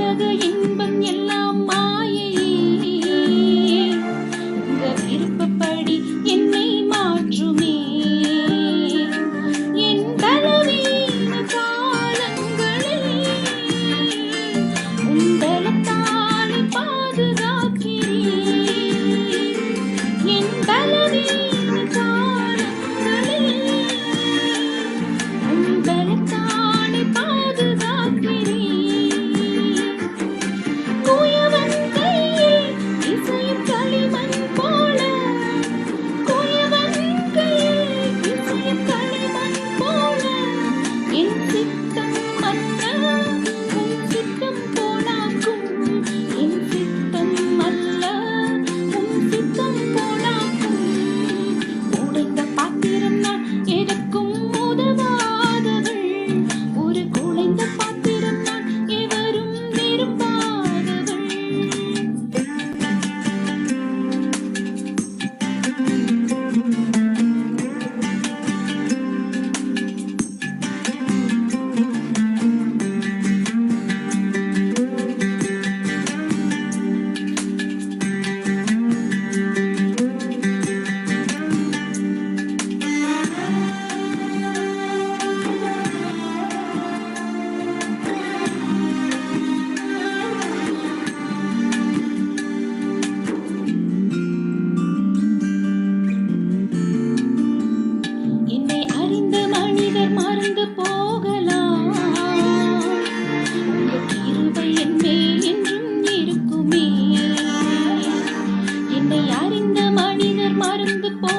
உலக இன்பம் எல்லாம் the boy.